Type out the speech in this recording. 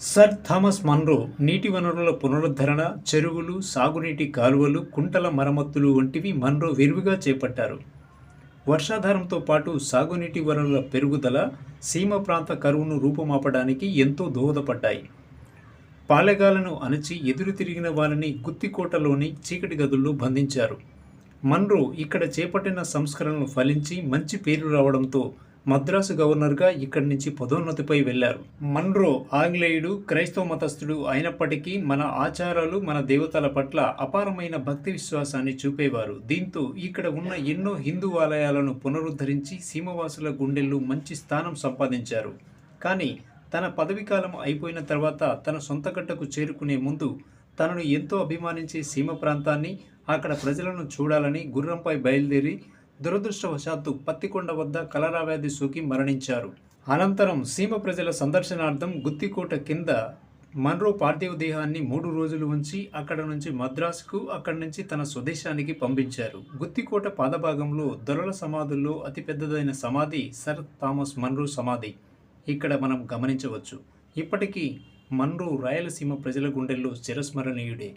Sir Thomas Munro నీటి వనరుల పునరుద్ధరణ చెరువులు సాగునీటి కాలువలు కుంటల మరమ్మతులు వంటివి మన్రో విరివిగా చేపట్టారు. వర్షాధారంతో పాటు సాగునీటి వనరుల పెరుగుదల సీమ ప్రాంత కరువును రూపుమాపడానికి ఎంతో దోహదపడ్డాయి. పాలెగాలను అణచి ఎదురు తిరిగిన వారిని గుత్తికోటలోని చీకటి గదుల్లో బంధించారు. మన్రో ఇక్కడ చేపట్టిన సంస్కరణలు ఫలించి మంచి పేరు రావడంతో మద్రాసు గవర్నర్గా ఇక్కడి నుంచి పదోన్నతిపై వెళ్ళారు మన్రో ఆంగ్లేయుడు క్రైస్తవ మతస్థుడు అయినప్పటికీ మన ఆచారాలు మన దేవతల పట్ల అపారమైన భక్తి విశ్వాసాన్ని చూపేవారు. దీంతో ఇక్కడ ఉన్న ఎన్నో హిందూ ఆలయాలను పునరుద్ధరించి సీమవాసుల గుండెల్లో మంచి స్థానం సంపాదించారు. కానీ తన పదవీకాలం అయిపోయిన తర్వాత తన సొంత గడ్డకు చేరుకునే ముందు తనను ఎంతో అభిమానించే సీమ ప్రాంతాన్ని అక్కడ ప్రజలను చూడాలని గుర్రంపై బయలుదేరి దురదృష్టవశాత్తు పత్తికొండ వద్ద కలరా వ్యాధి సోకి మరణించారు. అనంతరం సీమ ప్రజల సందర్శనార్థం గుత్తికోట కింద మన్రో పార్థివ దేహాన్ని మూడు రోజులు ఉంచి అక్కడ నుంచి మద్రాసుకు అక్కడి నుంచి తన స్వదేశానికి పంపించారు. గుత్తికోట పాదభాగంలో దొరల సమాధుల్లో అతిపెద్దదైన సమాధి సర్ థామస్ మన్రో సమాధి. ఇక్కడ మనం గమనించవచ్చు. ఇప్పటికీ మన్రో రాయలసీమ ప్రజల గుండెల్లో చిరస్మరణీయుడే.